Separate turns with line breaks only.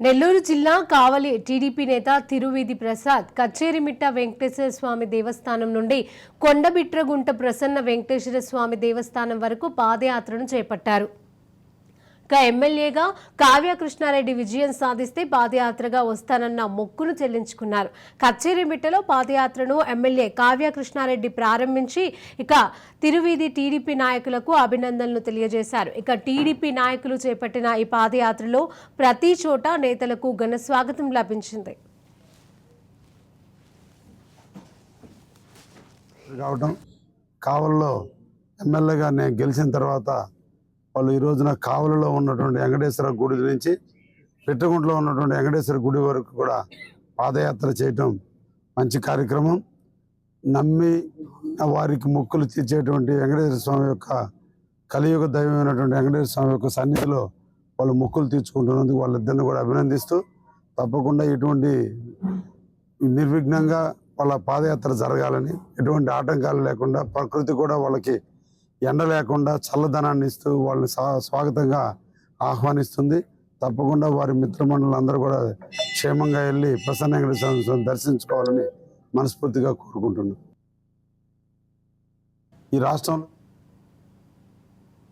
నెల్లూరు జిల్లా కావలి టీడీపీ నేత తిరువీధి ప్రసాద్ కచ్చేరిమిట్ట వెంకటేశ్వర స్వామి దేవస్థానం నుండి కొండబిట్రగుంట ప్రసన్న వెంకటేశ్వర స్వామి దేవస్థానం వరకు పాదయాత్రను చేపట్టారు. ఇక ఎమ్మెల్యేగా కావ్య కృష్ణారెడ్డి విజయం సాధిస్తే పాదయాత్రగా వస్తానన్న మొక్కును చెల్లించుకున్నారు. కచ్చేరిమిట్టలో పాదయాత్రను ఎమ్మెల్యే కావ్య కృష్ణారెడ్డి ప్రారంభించి ఇక తిరువీధి టీడీపీ నాయకులకు అభినందనలు తెలియజేశారు. ఇక టీడీపీ నాయకులు చేపట్టిన ఈ పాదయాత్రలో ప్రతి చోట నేతలకు ఘన స్వాగతం లభించింది.
కావల్లో ఎమ్మెల్యేగా నేను గెలిచిన తర్వాత వాళ్ళు ఈ రోజున కావలలో ఉన్నటువంటి వెంకటేశ్వర గుడి నుంచి పిట్టగుంటలో ఉన్నటువంటి వెంకటేశ్వర గుడి వరకు కూడా పాదయాత్ర చేయటం మంచి కార్యక్రమం. నమ్మి వారికి మొక్కులు తీర్చేటువంటి వెంకటేశ్వర స్వామి యొక్క కలియుగ దైవమైనటువంటి వెంకటేశ్వర స్వామి యొక్క సన్నిధిలో వాళ్ళు మొక్కులు తీర్చుకుంటున్నందుకు వాళ్ళిద్దరిని కూడా అభినందిస్తూ తప్పకుండా ఇటువంటి నిర్విఘ్నంగా వాళ్ళ పాదయాత్ర జరగాలని ఎటువంటి ఆటంకాలు లేకుండా ప్రకృతి కూడా వాళ్ళకి ఎండ లేకుండా చల్లదనాన్ని ఇస్తూ వాళ్ళని స్వాగతంగా ఆహ్వానిస్తుంది. తప్పకుండా వారి మిత్రమండలందరూ అందరూ కూడా క్షేమంగా వెళ్ళి ప్రసన్న వెంకటేశ్వర దర్శించుకోవాలని మనస్ఫూర్తిగా కోరుకుంటున్నాను ఈ రాష్ట్రంలో